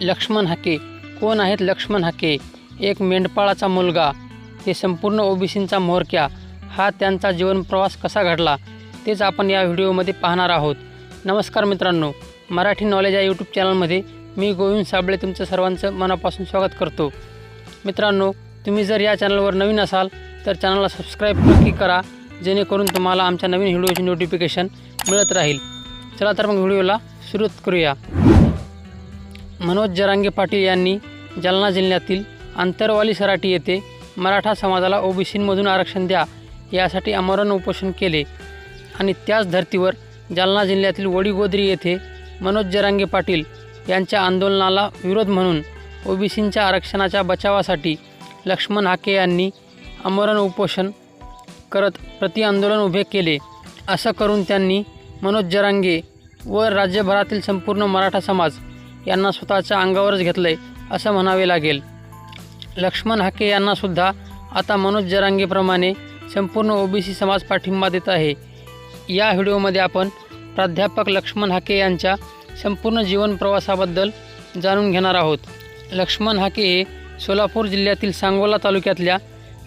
लक्ष्मण हाके. कोण आहेत लक्ष्मण हाके? एक मेंढपाळाचा मुलगा. ते संपूर्ण ओबीसींचा म्होरक्या. हा त्यांचा जीवनप्रवास कसा घडला? तेच आपण या व्हिडिओमध्ये पाहणार आहोत. नमस्कार मित्रांनो. मराठी नॉलेज या यूट्यूब चॅनलमध्ये मी गोविंद साबळे तुमचं सर्वांचं मनापासून स्वागत करतो. मित्रांनो तुम्ही जर या चॅनलवर नवीन असाल तर चॅनलला सबस्क्राईब नक्की करा जेणेकरून तुम्हाला आमच्या नवीन व्हिडिओची नोटिफिकेशन मिळत राहील. चला तर मग व्हिडिओला सुरुवात करूया. मनोज जरांगे पाटील यांनी जालना जिल्ह्यातील आंतरवाली सराटी येथे मराठा समाजाला ओबीसींमधून आरक्षण द्या यासाठी आमरण उपोषण केले. आणि त्याच धर्तीवर जालना जिल्ह्यातील वडीगोद्री येथे मनोज जरांगे पाटील यांच्या आंदोलनाला विरोध म्हणून ओबीसींच्या आरक्षणाच्या बचावासाठी लक्ष्मण हाके यांनी आमरण उपोषण करत प्रतिआंदोलन उभे केले. असं करून त्यांनी मनोज जरांगे व राज्यभरातील संपूर्ण मराठा समाज यांना स्वतःच्या अंगावरच घेतलं आहे असं म्हणावे लागेल. लक्ष्मण हाके यांनासुद्धा आता मनोज जरांगेप्रमाणे संपूर्ण ओबीसी समाज पाठिंबा देत आहे. या व्हिडिओमध्ये आपण प्राध्यापक लक्ष्मण हाके यांच्या संपूर्ण जीवन प्रवासाबद्दल जाणून घेणार आहोत. लक्ष्मण हाके हे सोलापूर जिल्ह्यातील सांगोला तालुक्यातल्या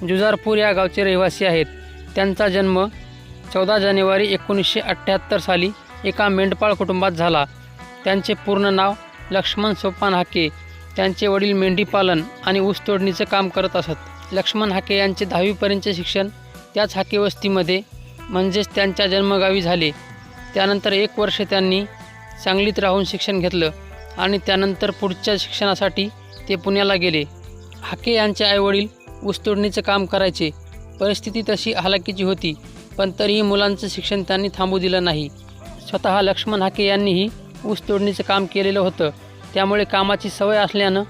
जुजारपूर या गावचे रहिवासी आहेत. त्यांचा जन्म चौदा जानेवारी एकोणीसशे अठ्ठ्याहत्तर साली एका मेंढपाळ कुटुंबात झाला. त्यांचे पूर्ण नाव लक्ष्मण सोपान हाके त्यांचे वडील मेंढीपालन आणि ऊस तोडणीचं काम करत असत. लक्ष्मण हाके यांचे दहावीपर्यंतचे शिक्षण त्याच हाके वस्तीमध्ये म्हणजेच त्यांच्या जन्मगावी झाले. त्यानंतर एक वर्ष त्यांनी सांगलीत राहून शिक्षण घेतलं आणि त्यानंतर पुढच्या शिक्षणासाठी ते पुण्याला गेले. हाके यांचे आईवडील ऊसतोडणीचं काम करायचे. परिस्थिती तशी हलाकीची होती पण तरीही मुलांचं शिक्षण त्यांनी थांबू दिलं नाही. स्वतः लक्ष्मण हाके यांनीही ऊस तोडणीचं काम केलेलं होतं. त्यामुळे कामाची सवय असल्यानं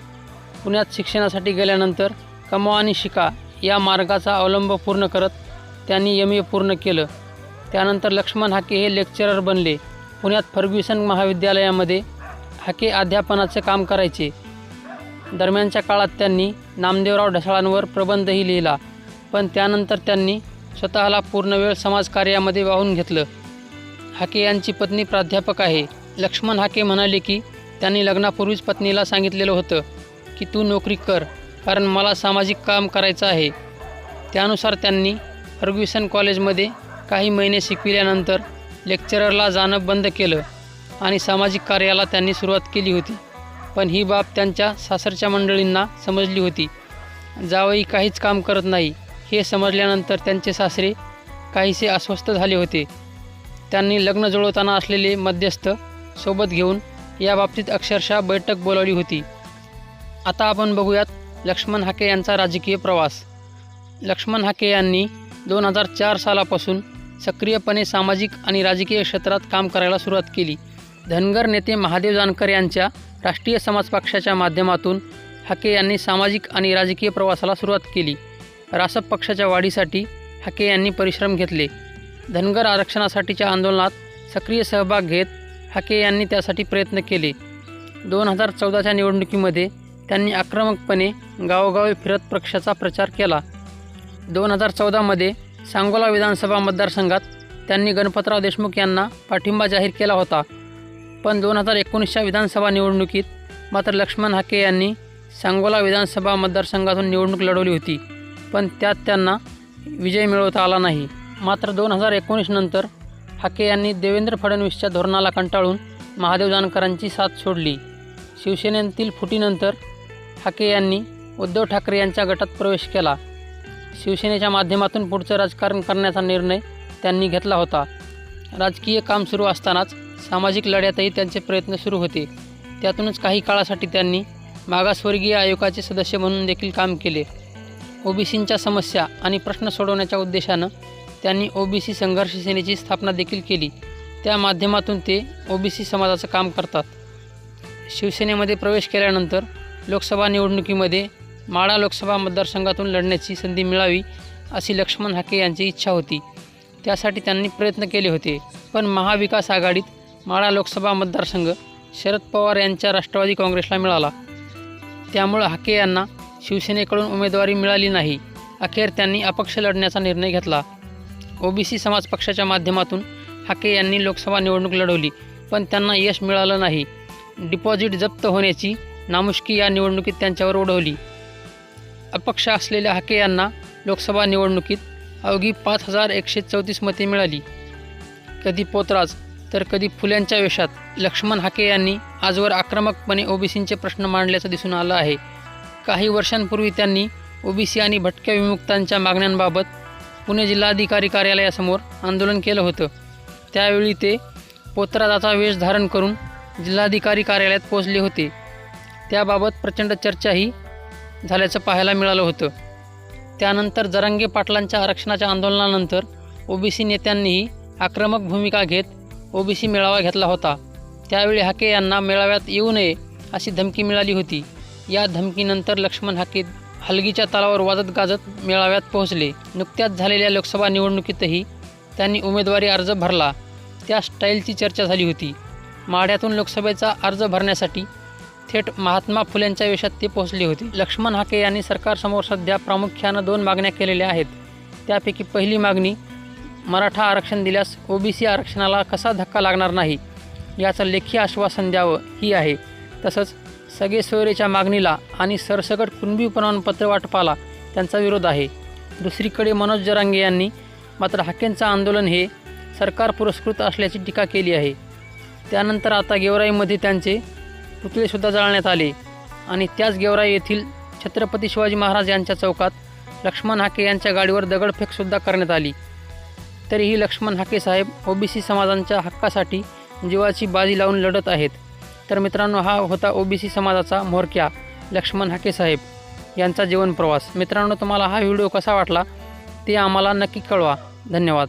पुण्यात शिक्षणासाठी गेल्यानंतर कमावा आणि शिका या मार्गाचा अवलंब पूर्ण करत त्यांनी एम ए पूर्ण केलं. त्यानंतर लक्ष्मण हाके हे लेक्चरर बनले. पुण्यात फर्ग्युसन महाविद्यालयामध्ये हाके अध्यापनाचं काम करायचे. दरम्यानच्या काळात त्यांनी नामदेवराव ढसाळांवर प्रबंधही लिहिला. पण त्यानंतर त्यांनी स्वतःला पूर्णवेळ समाजकार्यामध्ये वाहून घेतलं. हाके यांची पत्नी प्राध्यापक आहे. लक्ष्मण हाके म्हणाले की त्यांनी लग्नापूर्वीच पत्नीला सांगितलेलं होतं की तू नोकरी कर कारण मला सामाजिक काम करायचं आहे. त्यानुसार त्यांनी फर्ग्युसन कॉलेजमध्ये काही महिने शिकविल्यानंतर लेक्चररला जाणं बंद केलं आणि सामाजिक कार्याला त्यांनी सुरुवात केली होती. पण ही बाब त्यांच्या सासरच्या मंडळींना समजली होती. जावई काहीच काम करत नाही हे समजल्यानंतर त्यांचे सासरे काहीसे अस्वस्थ झाले होते. त्यांनी लग्न जुळवताना असलेले मध्यस्थ सोबत घेऊन या बाबतीत अक्षरशः बैठक बोलावली होती. आता आपण बघूयात लक्ष्मण हाके यांचा राजकीय प्रवास. लक्ष्मण हाके यांनी दोन हजार चार सालापासून सक्रियपणे सामाजिक आणि राजकीय क्षेत्रात काम करायला सुरुवात केली. धनगर नेते महादेव जानकर यांच्या राष्ट्रीय समाज पक्षाच्या माध्यमातून हाके यांनी सामाजिक आणि राजकीय प्रवासाला सुरुवात केली. रासप पक्षाच्या वाढीसाठी हाके यांनी परिश्रम घेतले. धनगर आरक्षणासाठीच्या आंदोलनात सक्रिय सहभाग घेत हाके यांनी त्यासाठी प्रयत्न केले. दोन हजार चौदाच्या निवडणुकीमध्ये त्यांनी आक्रमकपणे गावोगावी फिरत पक्षाचा प्रचार केला. दोन हजार चौदामध्ये सांगोला विधानसभा मतदारसंघात त्यांनी गणपतराव देशमुख यांना पाठिंबा जाहीर केला होता. पण दोन हजार एकोणीसच्या विधानसभा निवडणुकीत मात्र लक्ष्मण हाके यांनी सांगोला विधानसभा मतदारसंघातून निवडणूक लढवली होती. पण त्यात त्यांना विजय मिळवता आला नाही. मात्र दोन हजार एकोणीस नंतर हाके यांनी देवेंद्र फडणवीसच्या धोरणाला कंटाळून महादेव जानकरांची साथ सोडली. शिवसेनेतील फुटीनंतर हाके यांनी उद्धव ठाकरे यांच्या गटात प्रवेश केला. शिवसेनेच्या माध्यमातून पुढचं राजकारण करण्याचा निर्णय त्यांनी घेतला होता. राजकीय काम सुरू असतानाच सामाजिक लढ्यातही त्यांचे प्रयत्न सुरू होते. त्यातूनच काही काळासाठी त्यांनी मागासवर्गीय आयोगाचे सदस्य म्हणून देखील काम केले. ओबीसींच्या समस्या आणि प्रश्न सोडवण्याच्या उद्देशानं त्यांनी ओबीसी संघर्ष सेनेची स्थापना देखील केली. त्या माध्यमातून ते ओबीसी समाजाचं काम करतात. शिवसेनेमध्ये प्रवेश केल्यानंतर लोकसभा निवडणुकीमध्ये माळा लोकसभा मतदारसंघातून लढण्याची संधी मिळावी अशी लक्ष्मण हाके यांची इच्छा होती. त्यासाठी त्यांनी प्रयत्न केले होते. पण महाविकास आघाडीत माळा लोकसभा मतदारसंघ शरद पवार यांच्या राष्ट्रवादी काँग्रेसला मिळाला. त्यामुळं हाके यांना शिवसेनेकडून उमेदवारी मिळाली नाही. अखेर त्यांनी अपक्ष लढण्याचा निर्णय घेतला. ओबीसी समाज पक्षाच्या माध्यमातून हाके यांनी लोकसभा निवडणूक लढवली पण त्यांना यश मिळालं नाही. डिपॉझिट जप्त होण्याची नामुष्की या निवडणुकीत त्यांच्यावर ओढवली अपक्ष असलेल्या हाके यांना लोकसभा निवडणुकीत अवघी पाच हजार एकशे चौतीस मते मिळाली. कधी पोतराज तर कधी फुल्यांच्या वेशात लक्ष्मण हाके यांनी आजवर आक्रमकपणे ओबीसींचे प्रश्न मांडल्याचं दिसून आलं आहे. काही वर्षांपूर्वी त्यांनी ओबीसी आणि भटक्या विमुक्तांच्या मागण्यांबाबत पुणे जिल्हाधिकारी कार्यालयासमोर आंदोलन केलं होतं. त्यावेळी ते पोतराजाचा वेश धारण करून जिल्हाधिकारी कार्यालयात पोहोचले होते. त्याबाबत प्रचंड चर्चाही झाल्याचं पाहायला मिळालं होतं. त्यानंतर जरांगे पाटलांच्या आरक्षणाच्या आंदोलनानंतर ओबीसी नेत्यांनीही आक्रमक भूमिका घेत ओबीसी मेळावा घेतला होता. त्यावेळी हाके यांना मेळाव्यात येऊ नये अशी धमकी मिळाली होती. या धमकीनंतर लक्ष्मण हाके हलगीच्या तालावर वाजत गाजत मेळाव्यात पोहोचले. नुकत्याच झालेल्या लोकसभा निवडणुकीतही त्यांनी उमेदवारी अर्ज भरला. त्या स्टाईलची चर्चा झाली होती. माढ्यातून लोकसभेचा अर्ज भरण्यासाठी थेट महात्मा फुलेंच्या वेशात ते पोहोचले होते. लक्ष्मण हाके यांनी सरकारसमोर सध्या प्रामुख्यानं दोन मागण्या केलेल्या आहेत. त्यापैकी पहिली मागणी मराठा आरक्षण दिल्यास ओबीसी आरक्षणाला कसा धक्का लागणार नाही याचं लेखी आश्वासन द्यावं ही आहे. तसंच सगळे सोयरेच्या मागणीला आणि सरसकट कुणबी प्रमाणपत्र वाटपाला त्यांचा विरोध आहे. दुसरीकडे मनोज जरांगे यांनी मात्र हाकेंचं आंदोलन हे सरकार पुरस्कृत असल्याची टीका केली आहे. त्यानंतर आता गेवराईमध्ये त्यांचे पुतळेसुद्धा जाळण्यात आले आणि त्याच गेवराई येथील छत्रपती शिवाजी महाराज यांच्या चौकात लक्ष्मण हाके यांच्या गाडीवर दगडफेकसुद्धा करण्यात आली. तरीही लक्ष्मण हाके साहेब ओबीसी समाजांच्या हक्कासाठी जीवाची बाजी लावून लढत आहेत. तर मित्रांनो हा होता ओबीसी समाजाचा म्होरक्या लक्ष्मण हाके साहेब यांचा जीवनप्रवास मित्रांनो तुम्हाला हा व्हिडिओ कसा वाटला ते आम्हाला नक्की कळवा. धन्यवाद.